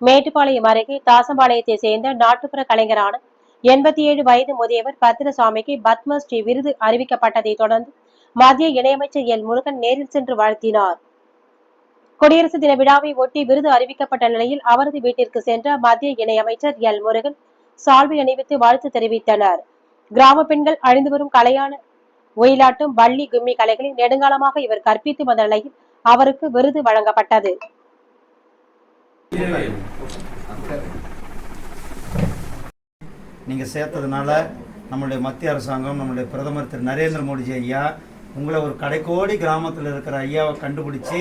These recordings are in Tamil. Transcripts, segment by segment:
மேட்டுப்பாளையம் அருகே தாசம்பாளையத்தை சேர்ந்த நாட்டுப்புற கலைஞரான எண்பத்தி ஏழு வயது முதியவர் பத்திரசாமிக்கு பத்மஸ்ரீ விருது அறிவிக்கப்பட்டதை தொடர்ந்து மத்திய இணையமைச்சர் எல் முருகன் நேரில் சென்று வாழ்த்தினார். குடியரசு தின விழாவை ஒட்டி விருது அறிவிக்கப்பட்ட நிலையில் அவரது வீட்டிற்கு சென்ற மத்திய இணையமைச்சர் எல் முருகன் சால்வை அணிவித்து வாழ்த்து தெரிவித்தனர். கிராம பெண்கள் அழிந்து வரும் கலையான ஒயிலாட்டும் வள்ளி கும்மி கலைகளை நெடுங்காலமாக இவர் கற்பித்து வந்த நிலையில் அவருக்கு விருது வழங்கப்பட்டது. நீங்கள் சேர்த்ததுனால நம்மளுடைய மத்திய அரசாங்கம் நம்மளுடைய பிரதமர் திரு நரேந்திர மோடிஜி ஐயா உங்களை ஒரு கடைக்கோடி கிராமத்தில் இருக்கிற ஐயாவை கண்டுபிடிச்சி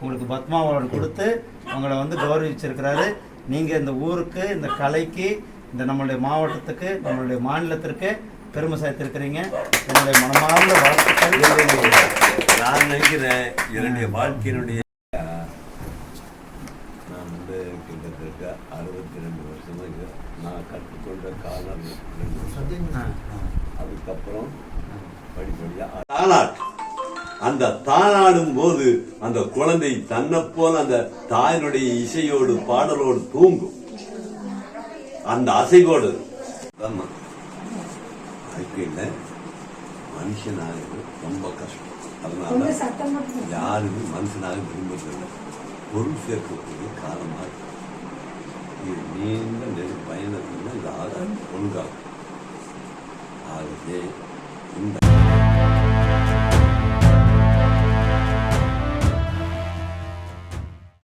உங்களுக்கு பத்மா அவார்டு கொடுத்து உங்களை வந்து கௌரவிச்சிருக்கிறாரு. நீங்கள் இந்த ஊருக்கு இந்த கலைக்கு இந்த நம்மளுடைய மாவட்டத்துக்கு நம்மளுடைய மாநிலத்திற்கு பெருமை சேர்த்திருக்கிறீங்க. என்னுடைய மனமார்ந்த வாழ்த்துக்கள். நான் நினைக்கிறேன் என்னுடைய வாழ்க்கையினுடைய நான் வந்து கிட்டத்தட்ட அறுபத்தி ரெண்டு வருஷமாக நான் கற்றுக்கொண்ட காலம் ரெண்டு வருஷம். அதுக்கப்புறம் படிப்படியா தாலாட்டு அந்த தாளாடும் போது அந்த குழந்தை தன்னை போல அந்த தாயினுடைய இசையோடு பாடலோடு தூங்கும். அந்த அசைவோடு. ஆமா. வாழ்க்கையில மனுஷனாக ரொம்ப கஷ்டம். அதனால யாருமே மனுஷனாக விரும்புறதில்லை பொருள் சேர்க்கக்கூடிய காலமாக இது நீண்ட நெரு பயணத்தில் இது ஆகாது ஒழுங்காகும் ஆகவே